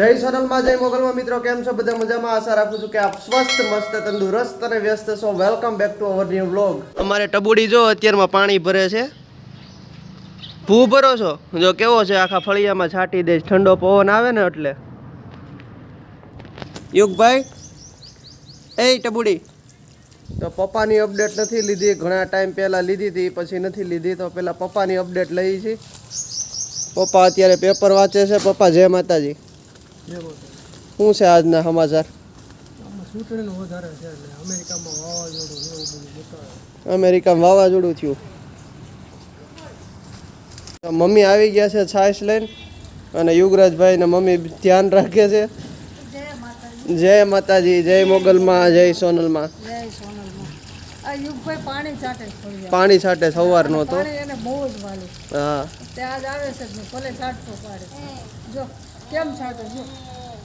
જય સોનલમાં જય મોગલમાં. મિત્રો કેમ છો? બધા મજામાં? આશા રાખું છું કે આપ સ્વસ્થ મસ્ત તંદુરસ્ત અને વ્યસ્ત છો. Welcome back to our new vlog અમારે ટબુડી જો અત્યારમાં પાણી ભરે છે. ભૂ ભરો છો? જો કેવો છે? આખા ફળિયામાં છાંટી દે ઠંડો પવન આવે ને એટલે. યુગભાઈ એ ટબુડી. તો પપ્પાની અપડેટ નથી લીધી. ઘણા ટાઈમ પહેલાં લીધી હતી પછી નથી લીધી. તો પહેલાં પપ્પાની અપડેટ લઈ છે. પપ્પા અત્યારે પેપર વાંચે છે. પપ્પા જય માતાજી. શું છે આજના સમાચાર? ચૂંટણીનું વધારે છે એટલે અમેરિકામાં વાવાઝોડું એવું બધું બતાવે અમેરિકામાં વાવાઝોડું થયું મમ્મી આવી ગયા છે છાશ લઈને અને યુગરાજભાઈ ને મમ્મી ધ્યાન રાખે છે. જય માતાજી જય મોગલમાં જય સોનલમાં. પાણી છાટે સવાર નો તો હા કેમ ચાટે જો?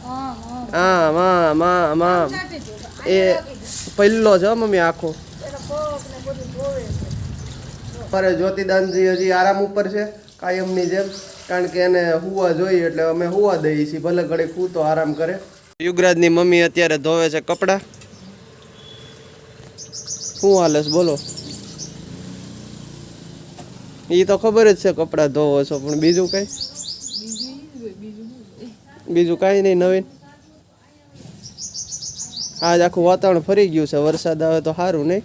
હા હા. હા માં માં માં. ચાટી જો એ પહેલો છે હો મમ્મી આખો. અમારે જ્યોતિદાનજી હજી આરામ ઉપર છે કાયમની જેમ. કારણ કે એને હુવા જોઈએ એટલે અમે હુવા દઈએ છીએ. ભલે ઘડી ખૂતો આરામ કરે. યુગરાજની મમ્મી અત્યારે ધોવે છે કપડાં. શું હાલે છે બોલો. એ તો ખબર જ છે કપડાં ધોવો છો પણ બીજું કઈ? બીજું કાંઈ નહીં નવીન. આજ આખું વાતાવરણ ફરી ગયું છે વરસાદ આવે તો સારું નહીં?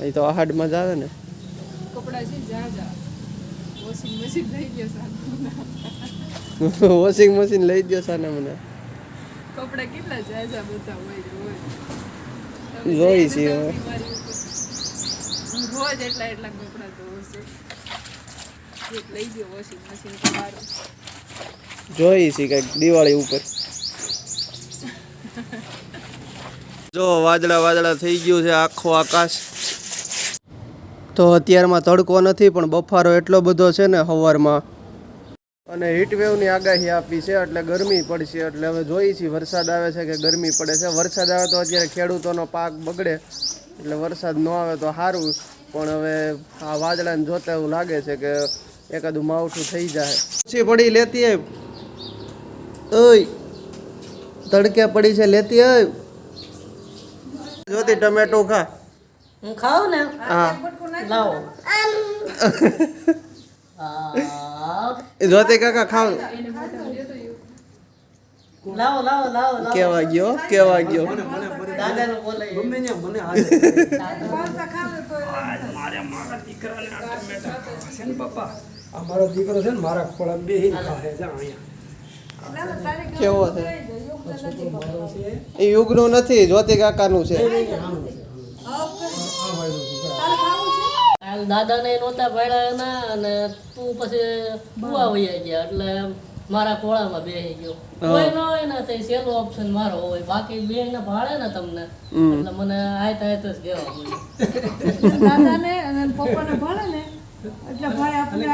એ તો આહાડમાં જ આવે ને. વોશિંગ મશીન લઈ ગયો સાને મને. કપડા કેટલા જા જા બધા હોય જોઈ છે રોજ એટલા એટલા કપડા ધોવું છું. લઈ ગયો જોઈ છે કંઈક દિવાળી ઉપર. જો વાદળા વાદળા થઈ ગયું છે આખો આકાશ. તો અત્યારમાં તડકો નથી, પણ બફારો એટલો બધો છે ને સવારમાં અને હીટવેવની આગાહી આપી છે, એટલે ગરમી પડશે. એટલે હવે જોઈએ છીએ વરસાદ આવે છે કે ગરમી પડે છે. વરસાદ આવે તો અત્યારે ખેડૂતોનો પાક બગડે. એટલે વરસાદ ન આવે તો સારું. પણ હવે આ વાદળાને જોતા એવું લાગે છે કે એકાદું માવઠું થઈ જાય. પછી પડી લેતી આવ ઓય તડકે પડી છે લેતી આવ જોતી ટમેટો ખા. હું ખાઉં ને? હા. લાવો. જોતી કાકા ખાવ. લાવો લાવો લાવો લાવો. કેવા ગયો કેવા ગયો? દાદાનું બોલાય ગમે ને છે ને પપ્પા આ મારો દીકરો છે ને મારા ખોળા બે ખાય છે અહીંયા. કેવો છે? એ યુગનું નથી જ્યોતિ કાકાનું છે. દાદાને નહોતા એના અને તું પછી બુવા વૈયા ગયા એટલે મારા ખોળામાં બેસી ગયો. કોઈ ન હોય ને તો સહેલો ઓપ્શન મારો હોય. બાકી બે ને ભાડે ને તમને. એટલે મને આયત આયત જ કહેવા દાદાને અને પપ્પાને ભાડે ને એટલે ભાઈ આપણે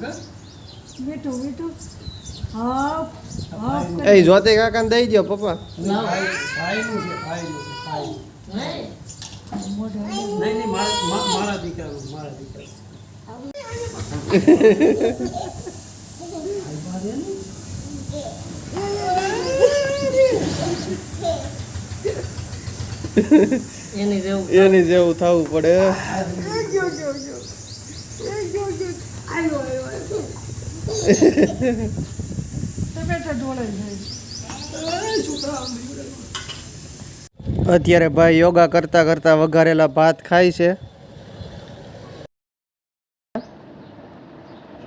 કા? મીઠું હા હા એ જ્યોતિ કાકાને દઈ દો પપ્પા. લાવો ભાઈનું છે ભાઈનું છે ભાઈ નહીં નહીં નહીં મારા મારા દીકરાનું મારા દીકરા એની જેવું થવું પડે. અત્યારે ભાઈ યોગા કરતા કરતા વઘારેલા ભાત ખાય છે.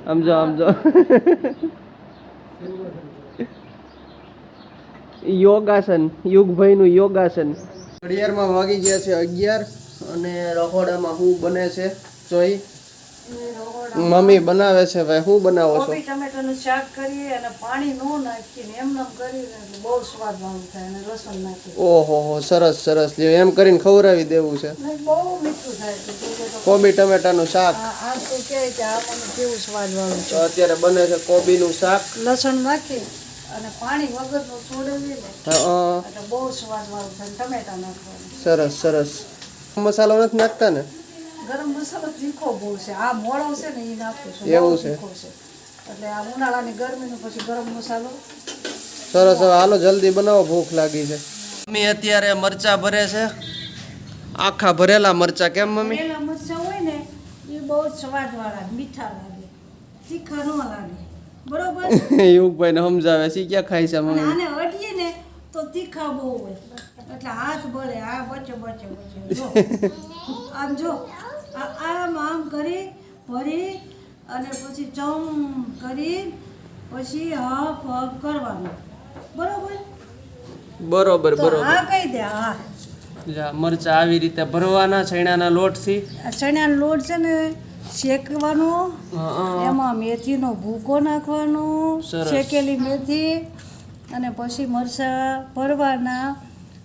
સમજો સમજો યોગાસન યુગભાઈનું યોગાસન. ઘડિયાળમાં વાગી ગયા છે અગિયાર અને રહોડામાં શું બને છે. જોઈ? મમ્મી બનાવે છે ભાઈ શું બનાવો છો. ટમેટાનું શાક કરીએ અને પાણી નો નાખીને એમ નામ કરીને બહુ સ્વાદ વાળું થાય અને લસણ નાખી ઓહો હો સરસ સરસ. લ્યો એમ કરીને ખવડાવી દેવું છે. બહુ મીઠું થાય કોબી ટમેટાનું શાક. આ આ તો કે કે આ મને કેવું સ્વાદ વાળું છે. અત્યારે બને છે કોબીનું શાક. લસણ નાખી અને પાણી વગરનું છોડવીએ ને એટલે બહુ સ્વાદ વાળું થાય ટમેટા નાખવાનું. સરસ સરસ. મસાલો નથી નાખતા ને? ગરમ મસાલો તીખો બહુ છે. આ મોળો છે ને એ નાખું છું. એવું છે? એટલે આ ઉનાળાની ગરમીનું પછી ગરમ મસાલો. સરસ હવે હાલો જલ્દી બનાવો ભૂખ લાગી છે. મમ્મી અત્યારે મરચા ભરે છે. આખા ભરેલા મરચા કેમ મમ્મી? ભરેલા મરચા હોય ને એ બહુ જ સ્વાદવાળા મીઠા લાગે. તીખા ન લાગે. બરોબર? યુગભાઈને સમજાવે છે ક્યાં ખાય છે મમ્મી? આને અડીએ ને તો તીખા બહુ હોય. એટલે હાથ બળે આ બચે બચે બચે આમ જો આ- આમ આમ કરી ભરી અને પછી ચમ કરી પછી હફ હફ કરવાનું. બરોબર? બરોબર બરોબર. હા કહી દે હા. જા મરચા આવી રીતે ભરવાના છૈણાના લોટથી. આ ચણાનો લોટ છે ને શેકવાનો એમાં મેથીનો ભૂકો નાખવાનો શેકેલી મેથી અને પછી મરચાં ભરવાના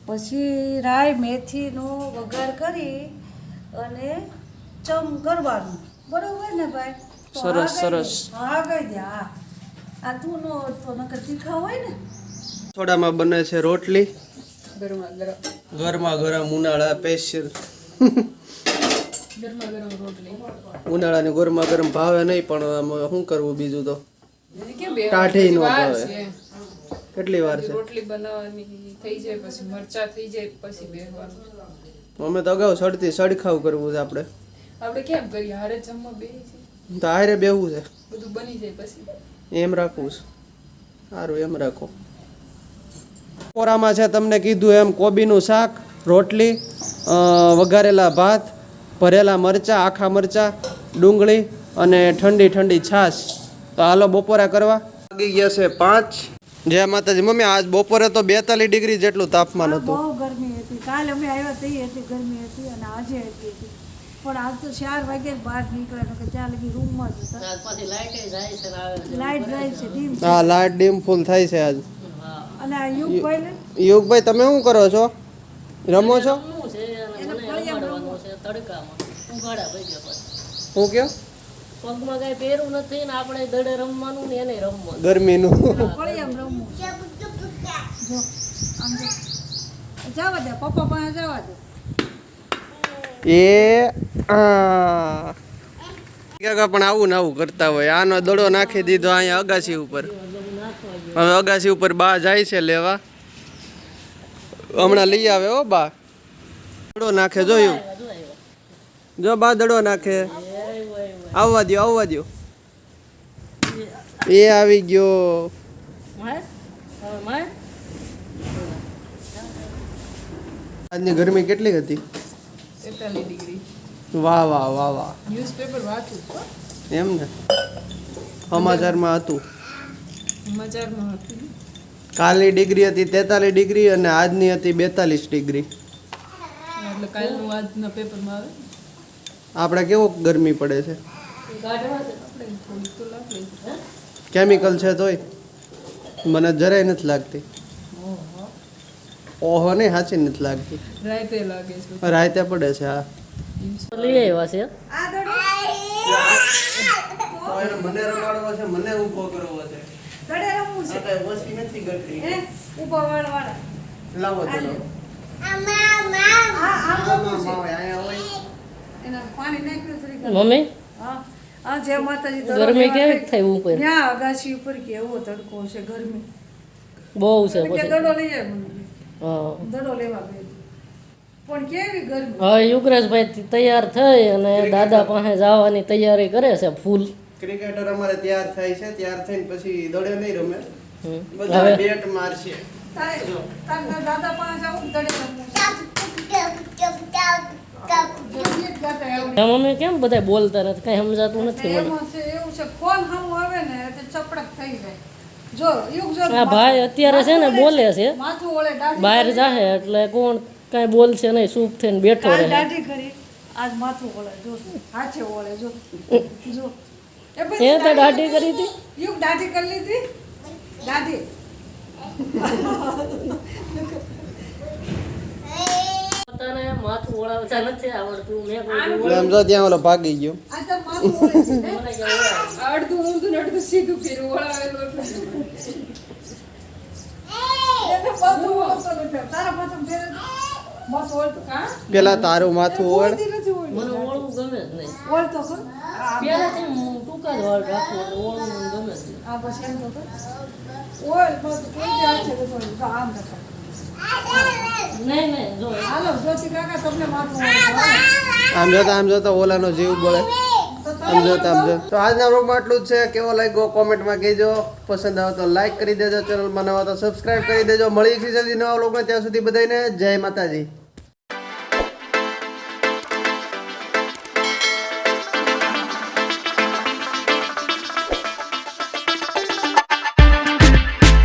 પછી રાય મેથીનો વઘાર કરી અને ચમ કરવાનું. બરોબર ને ભાઈ? સરસ, સરસ. હા કહી દે હા આ તું નો તો નકર તીખા હોય ને? થોડામાં બને છે રોટલી. ગરમા ગરમ. ગરમા ગરમ ઉનાળા સ્પેશિયલ ઉનાળાની ગરમા ગરમ ભાવે નહીં પણ શું કરવું બીજું તો? કાઠી નો ભાવે. કેટલી વાર છે? રોટલી બનાવવાની થઈ જાય પછી મરચા થઈ જાય પછી બેહવાનું. અમે તો અગાઉ સડતી સડખાવ કરવું છે આપણે. આપણે કેમ કરીએ? હારે જમવા બે છે તો હારે બેવું છે. બધું બની જાય પછી. એમ રાખવું છે. સારું એમ રાખો. કોરામાં છે તમને કીધું એમ કોબીનું શાક રોટલી વઘારેલા ભાત ભરેલા મરચાં આખા મરચાં ડુંગળી અને ઠંડી ઠંડી છાશ. તો હાલો બપોરા કરવા. લાગી ગયા છે પાંચ. જય માતાજી. મમ્મી આજ બપોરે તો બેતાલીસ ડિગ્રી જેટલું તાપમાન હતું. બહુ ગરમી હતી. કાલે અમે આવ્યા તઈ એટલી ગરમી હતી અને આજે એટલી હતી. પણ આજ તો ચાર વાગે બહાર નીકળ્યા કે ત્યાં લગી રૂમમાં જ હતા. પછી લાઈટ જાય છે ને આવે છે. લાઈટ જાય છે ડીમ હા લાઈટ ડીમ ફૂલ થાય છે આજ. અને યુગભાઈ યુગભાઈ તમે શું કરો છો? રમો છો રમવું છે અને મને રમાડવાનું છે શું કયો? પગમાં કઈ પહેરું નથી ને આપણે દડે રમવાનું ને એને રમવાનું. ગરમીનું. એમ રમવું જો આમ જવા દે પપ્પા પાસે જવા દે. એ કાકા પણ આવું ને આવું કરતા હોય. આનો દડો નાખી દીધો અહીંયા અગાસી ઉપર. હવે અગાસી ઉપર બા જાય છે લેવા. હમણાં લઈ આવે હો બા. દડો નાખે જોયું. જો બા દડો નાખે. આવવા દ્યો આવવા દ્યો. એ આવી ગયો. આજની ગરમી કેટલી હતી? વાહ વાહ વાહ વાહ. ન્યૂઝપેપર વાંચું એમ ને? સમાચારમાં હતું. સમાચારમાં હતું. કાલની ડિગ્રી હતી તેતાલીસ ડિગ્રી અને આજની હતી બેતાલીસ ડિગ્રી. એટલે કાલનું આજના પેપરમાં આવે. આપણે કેવો ગરમી પડે છે? કેમિકલ છે તોય. મને જરાય નથી લાગતી. ઓહો નહીં સાચી નથી લાગતી. રાતે લાગે છે. રાતે પડે છે હા. લઈ આવ્યા છે મને રમાડવો છે મને ઊભો કરવો છે. દડે રમવું છે. ઓછી નથી કરતી હે? ઊભા વાળા વાળા લાવો ચલો આ મા મા આ આ મા મા નાખ્યું થોડીક મમ્મી? હા. જે માતાજી ગરમી કેવી થઈ થાય ઉપર? ત્યાં અગાસી ઉપર કેવો તડકો છે ગરમી. બહુ છે દડો લઈ જાય હા. દડો લેવા ગઈ પણ કેવી ગરમી? હવે યુગરાજભાઈ તૈયાર થઈ અને દાદા પાસે જવાની તૈયારી કરે છે ફૂલ. ક્રિકેટર અમારે તૈયાર થાય છે તૈયાર થઈને પછી દડે નહીં રમે. બધા બેટ મારશે. તારે દાદા પાસે જાવું દડે રમવું મમ્મી કેમ બધા બોલતા નથી? કઈ સમજાતું નથી મને. એવું છે કોણ સામું આવે ને એટલે ચપડક થઈ જાય. જો યુગ જો આ ભાઈ અત્યારે છે ને બોલે છે. માથું ઓળે દાઢી બહાર જાહે એટલે કોણ કઈ બોલશે નહીં સૂપ થઈને બેઠો રહે. દાઢી કરી. આજ માથું ઓળે જો હાચે ઓળે જો જો. એ તો દાઢી કરી હતી? યુગ દાઢી કરી લીધી? દાઢી. માથું ઓળાવતા નથી આવડતું. મેં આમ જો ત્યાં ઓલો ભાગી ગયો. તો ઓળે. અડધું ઊંધું અડધું સીધું ફેરે પેલા તારું માથું ઓળ. મને ઓળવું ગમે જ નહીં. કર આ પહેલાથી ટૂંકા જ રાખું ઓળવું મને ગમે જ નહીં. આ પછી એમ તો ઓળ બસ કેવી હાથ છે તો આમ કરતા. આમ જોતા આમ જોતા ઓલાનો જીવ બળે આમ જોતા આમ જો તો આજના વ્લોગમાં આટલું જ છે. કેવો લાગ્યો કોમેન્ટમાં કહેજો. પસંદ આવે તો લાઈક કરી દેજો. ચેનલમાં નવા તો સબસ્ક્રાઇબ કરી દેજો. મળી જલ્દી નવા લોકો ત્યાં સુધી બધાને જય માતાજી.